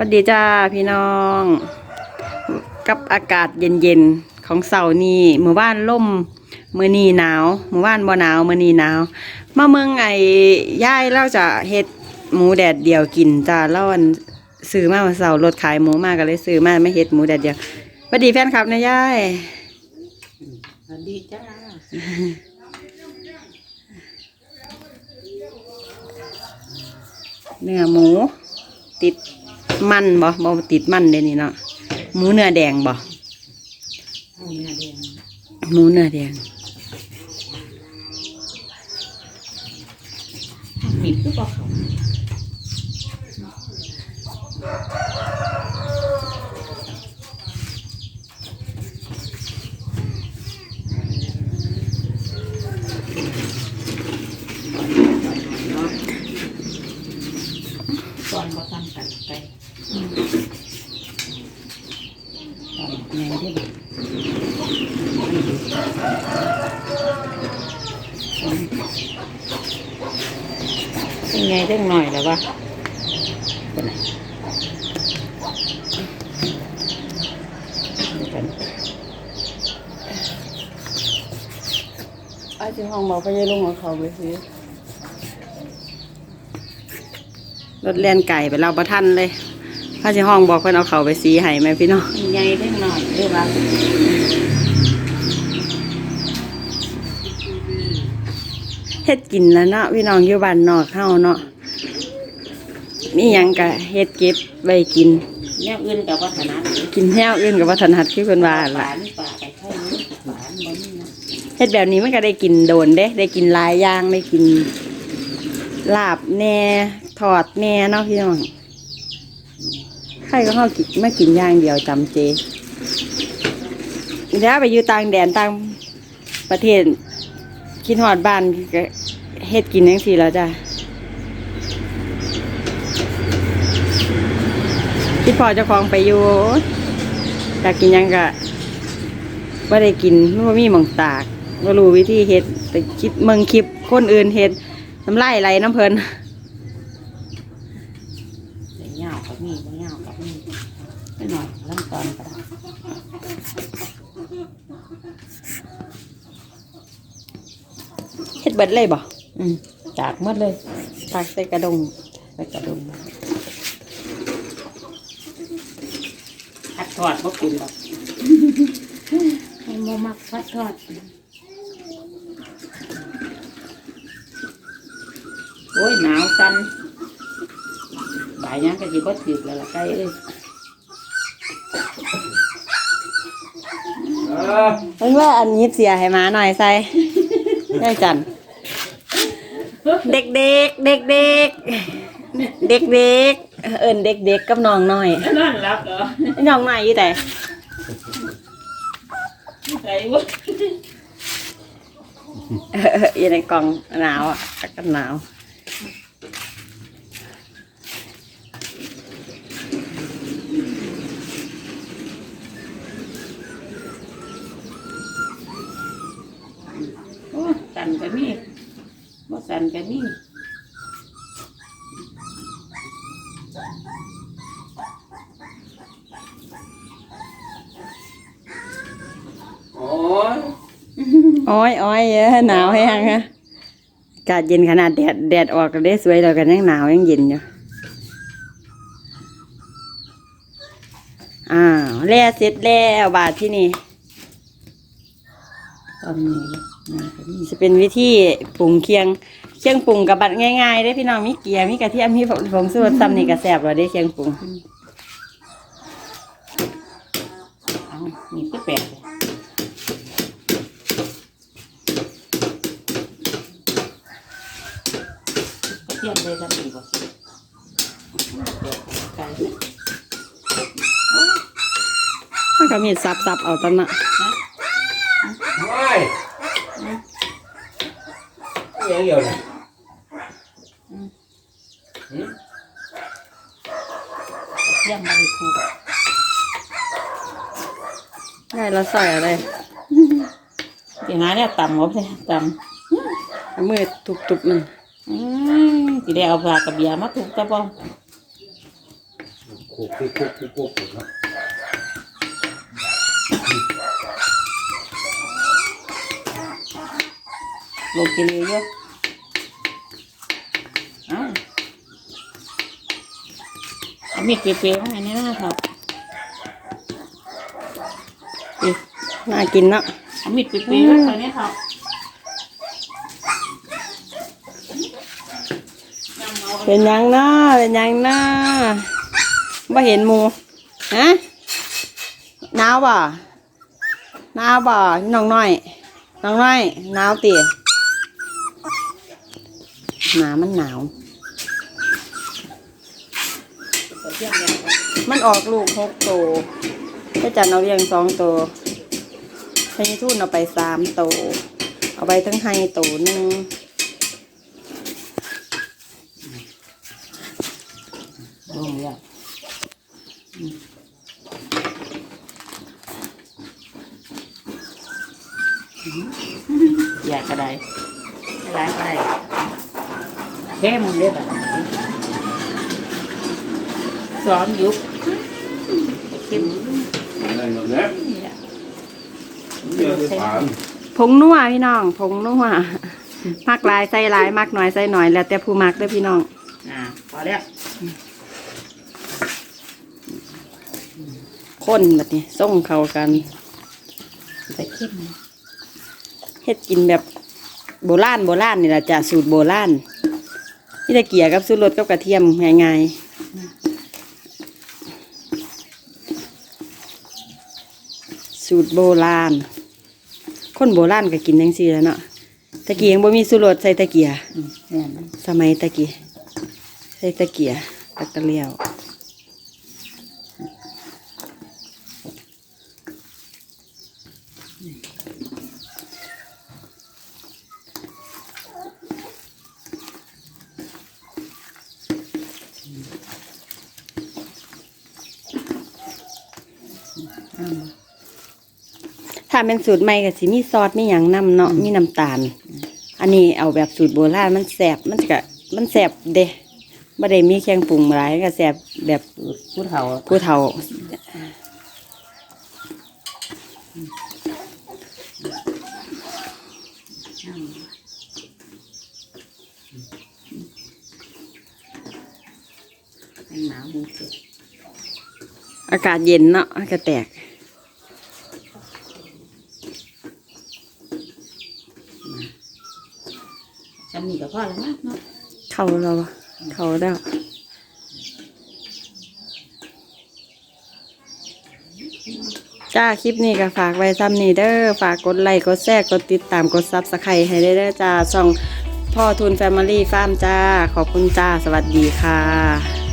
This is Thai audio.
วัสดีจ้าพี่น้อง กับอากาศเย็นๆของเสาร์นี้เมื่อวานล่มมือนีหนาวเมื่อวานบ่หนาวมือนีหนาว มาเมืองไอ้ย่ายเราจะเฮ็ดหมูแดดเดียวกินจ้าเล่าอันซื้อมาวันเสาร์รถขายหมูมาก็เลยซื้อมาไม่เฮ็ดหมูแดดเดียวสวัสดีแฟนคลับนะย่ายสวัสดีจ้าเนื้อหมูติด มันบ่บ่ติดมันเด้นี่เนาะหมูเนื้อแดงบ่หมูเนื้อแดงหมูเนื้อแดงมิดก็บอกเขา ก่อนก็ทำกันไปตอนไง ที่แบบเป็นไงเรื่องหน่อยแล้ววะเป็นไงกันไอ้ที่ห้องบอกไปยายลุงของเขาไปซื้อรถแล่นไก่ไปเราประทันเลย พระเจ้าห้องบอกเพิ่นเอาเขาไปสีให้ไหมพี่น้องเป็นไงเรื่องหน่อยเรื่องว่าเฮ็ดกินแล้วเนาะพี่น้องอยู่บ้านนอกเฮาเนาะมีหยังก็เฮ็ดเก็บไว้กินเนี่ยอื่นกับวัฒนธรรมกินแนวอื่นกับวัฒนธรรมคือเพิ่นว่าหหั่นวาล่ะนป่าไปไข่นี้หวานบ่มีนะเฮ็ดแบบนี้มันก็ได้กินโดนเด้ ได้กินหลายอย่างได้กินลาบแหน่ทอดแหน่เนาะพี่น้อง ใครก็เฮากินไม่กินย่างเดียวจำเจเดี๋ยวไปอยู่ต่างแดนต่างประเทศคิดฮอดบ้านก็เฮ็ดกินจังซี่แล้วจ้ะคิดพอเจ้าของไปอยู่อยากกินยังก็ว่ได้กินมันบ่มีหมองตากว่ารู้วิธีเฮ็ดแต่คิดเมืองคลิปคนอื่นเฮ็ดน้ำไลายไหลน้ำเพลิน แต่เหงา กับมีบ่เหงากับมีไม่หน่อยลำตอนก็ได้เฮ็ดเบิดเลยบ่อืมจากหมดเลยตากใส่กระดงไปกระดุมพัดทอดบ่กินหรอกให้โมมักพัดทอดโอ้ยหนาวกันบ่ายยังก็สิบ่ถึกแล้วล่ะไก่เอ้ยเพิ่นว่าอันยิบเสียให้หมาหน่อยใส่ได้จันเด็กเด็กเด็กเด็กเด็กเด็กเอิ้นเด็กเด็กกับน้องน้อยนั่นรับเหรอไอ้น้องน้อยอยู่แต่ไก่บ่เอออยู่ในกล่องหนาวอะอากาศหนาว นก็มีบ่สันก็มีโอ้ยอ้อยอ้อยเยอะหนาวแห้งฮะอากาศเย็นขนาดแดดแดดออกก็ได้สวยแล้วกันยังหนาวยังเย็นอยู่อ้าวแล้วเสร็จแล้วบาทที่นี่ตอนนี้นี่ก็มี จะเป็นวิธีปรุงเคียงเคียงปรุงกับบัดง่ายๆได้อพี่น้องมีเกลือมีกระเทียมมีผงสูตรซ้ำนี่ก็แซ่บแล้วได้อเคียงปรุงเอานี่ก็แปลกเลยก็เทียมเลยกันอีกบ่แปลกไก่มันก็มีซับซับๆเอาตอนน่ะ ไม่ยังอยู่นะหืมเทียมมาเลยถูกได้แล้วใส่อะไรเดี๋ยวนะเนี่ยต่ำงบเลยต่เอามือทุบๆมันำอืมทีเดียวเอาปลากระเบียร์มาถูกตะบองคุกคุกคุกคุกคุกคุกเนาะลงกินเลยเยอะเอ้าเอา มีดเปรี้ยวๆมาให้แนี่นะครับอีกน่ากินเนาะเอามีดเปรี้ยวๆมาให้แนี่ครับเป็นหยังเนาะเป็นหยังเนาะบ่เห็นหมูฮะหนาวบ่หนาวบ่น้องน้อยน้องน้อยหนาวติหนามันหนาว มันออกลูกหกตัวไปจันเอาเรียงสองตัวพญทูนเอาไปสามตัวเอาไปทั้งไฮตัวหนึ่งลงแล้วอืมอยากกระไดไม่ร้ายกระไดแค่มึงเรียกแบบ สอนยุบเข้มอะไรเนาะเนี่ยนี่แหละเดี๋ยวจะถามผงนัวพี่น้องผงนัวมักหลายใส่หลายมักน้อยใส่หน่อย แล้วแต่ผู้มักเด้อพี่น้องอ่าพอแล้วคนแบบนี้ส่งเข้ากันใส่เข้มนะเฮ็ดกินแบบโบราณโบราณนี่แหละจ้ะสูตรโบราณนี่ตะเกียกับสูตรรสกับกระเทียมง่ายๆ สูตรโบราณ คนโบราณก็กินจังซี่แหล้วเนาะตะเกียงบ่มีสูตรรสใส่ตะเกีย อืมแน่นอนสมัยตะกี้ใส่ตะเกียตะกะเลียวาเป็นสูตรใหม่ก็สิมีซอสมีหยังนํเนาะมีน้ำตาล อันนี้เอาแบบสูตรโบราณมันแสบมันก็มันแสบเด้บ่ได้มีเครื่องปรุงหลายก็แสบแบบพูดเฒ่าผู้เฒ่าให้หนาวหูเจ็บอากาศเย็นเนาะก็แตก ฉันนี่กับพ่อแล้วนะเนาะเข้าเราเข้าแล้วจ้าคลิปนี้ก็ฝากไว้ซ้ำนี่เด้อฝากกดไลค์กดแชร์กดติดตามกดซับสไครต์ให้ได้เด้อจ้าช่องพ่อทุนแฟมิลี่ฟาร์มจ้า ขอบคุณจ้า สวัสดีค่ะ